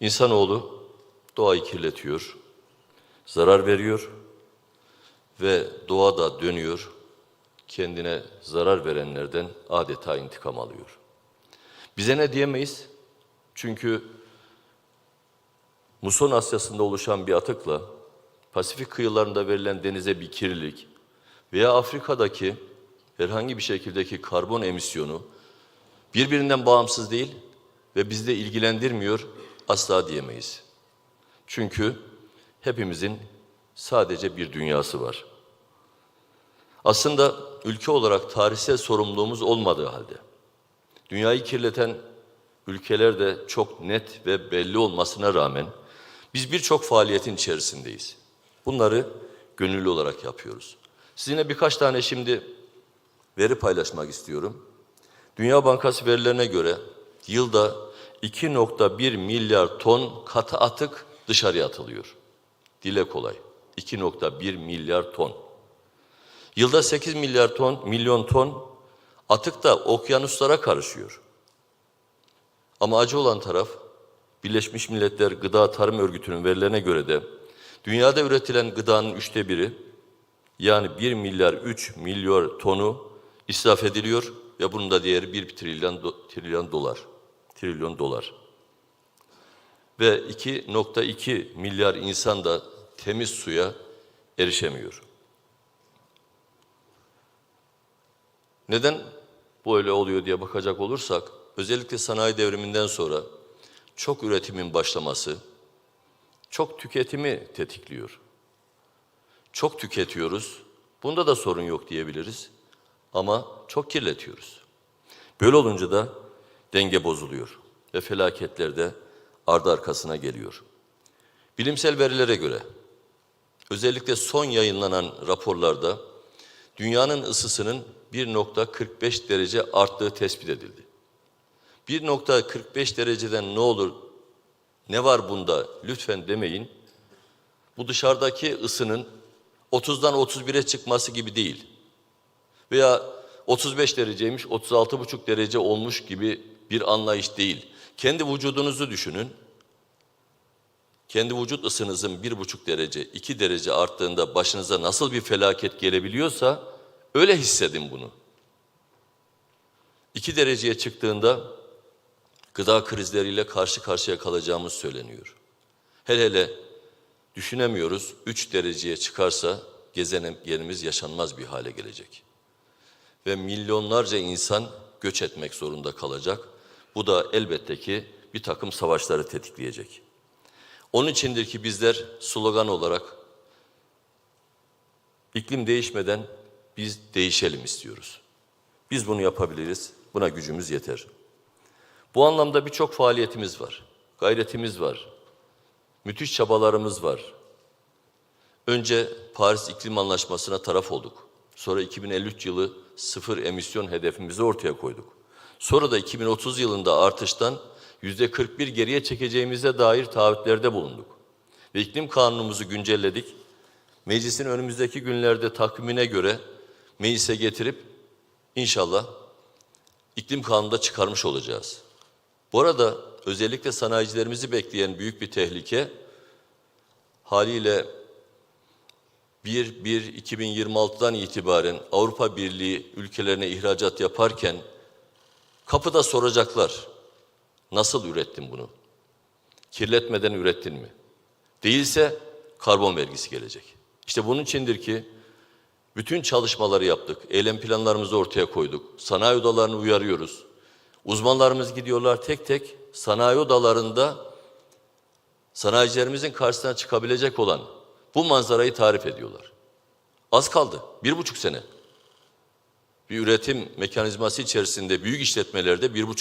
İnsanoğlu doğayı kirletiyor, zarar veriyor ve doğa da dönüyor, kendine zarar verenlerden adeta intikam alıyor. Bize ne diyemeyiz? Çünkü Muson Asyası'nda oluşan bir atıkla Pasifik kıyılarında verilen denize bir kirlilik veya Afrika'daki herhangi bir şekildeki karbon emisyonu birbirinden bağımsız değil ve bizde ilgilendirmiyor asla diyemeyiz. Çünkü hepimizin sadece bir dünyası var. Aslında ülke olarak tarihsel sorumluluğumuz olmadığı halde dünyayı kirleten ülkeler de çok net ve belli olmasına rağmen biz birçok faaliyetin içerisindeyiz. Bunları gönüllü olarak yapıyoruz. Sizinle birkaç tane şimdi veri paylaşmak istiyorum. Dünya Bankası verilerine göre yılda 2.1 milyar ton katı atık dışarıya atılıyor. Dile kolay. 2.1 milyar ton. Yılda 8 milyar ton, milyon ton atık da okyanuslara karışıyor. Ama acı olan taraf Birleşmiş Milletler Gıda Tarım Örgütü'nün verilerine göre de dünyada üretilen gıdanın üçte biri yani 1 milyar 3 milyar tonu israf ediliyor ve bunun da değeri 1 trilyon, trilyon dolar. Trilyon dolar. Ve 2.2 milyar insan da temiz suya erişemiyor. Neden böyle oluyor diye bakacak olursak, özellikle sanayi devriminden sonra çok üretimin başlaması, çok tüketimi tetikliyor. Çok tüketiyoruz, bunda da sorun yok diyebiliriz ama çok kirletiyoruz. Böyle olunca da denge bozuluyor ve felaketler de ardı arkasına geliyor. Bilimsel verilere göre, özellikle son yayınlanan raporlarda dünyanın ısısının 1.45 derece arttığı tespit edildi. 1.45 dereceden ne olur, ne var bunda lütfen demeyin. Bu dışarıdaki ısının 30'dan 31'e çıkması gibi değil. Veya 35 dereceymiş, 36,5 derece olmuş gibi bir anlayış değil. Kendi vücudunuzu düşünün. Kendi vücut ısınızın bir buçuk derece, iki derece arttığında başınıza nasıl bir felaket gelebiliyorsa öyle hissedin bunu. İki dereceye çıktığında gıda krizleriyle karşı karşıya kalacağımız söyleniyor. Hele hele düşünemiyoruz, üç dereceye çıkarsa gezegenimiz yaşanmaz bir hale gelecek. Ve milyonlarca insan göç etmek zorunda kalacak. Bu da elbette ki bir takım savaşları tetikleyecek. Onun içindir ki bizler slogan olarak iklim değişmeden biz değişelim istiyoruz. Biz bunu yapabiliriz, buna gücümüz yeter. Bu anlamda birçok faaliyetimiz var, gayretimiz var, müthiş çabalarımız var. Önce Paris İklim Anlaşması'na taraf olduk. Sonra 2053 yılı sıfır emisyon hedefimizi ortaya koyduk. Sonra da 2030 yılında artıştan yüzde 41 geriye çekeceğimize dair taahhütlerde bulunduk. Ve iklim kanunumuzu güncelledik. Meclisin önümüzdeki günlerde takvimine göre meclise getirip inşallah iklim kanununda çıkarmış olacağız. Bu arada özellikle sanayicilerimizi bekleyen büyük bir tehlike haliyle 1-1-2026'dan itibaren Avrupa Birliği ülkelerine ihracat yaparken kapıda soracaklar. Nasıl ürettin bunu? Kirletmeden ürettin mi? Değilse karbon vergisi gelecek. İşte bunun içindir ki bütün çalışmaları yaptık. Eylem planlarımızı ortaya koyduk. Sanayi odalarını uyarıyoruz. Uzmanlarımız gidiyorlar tek tek sanayi odalarında sanayicilerimizin karşısına çıkabilecek olan bu manzarayı tarif ediyorlar. Az kaldı. Bir buçuk sene. Bir üretim mekanizması içerisinde büyük işletmelerde bir buçuk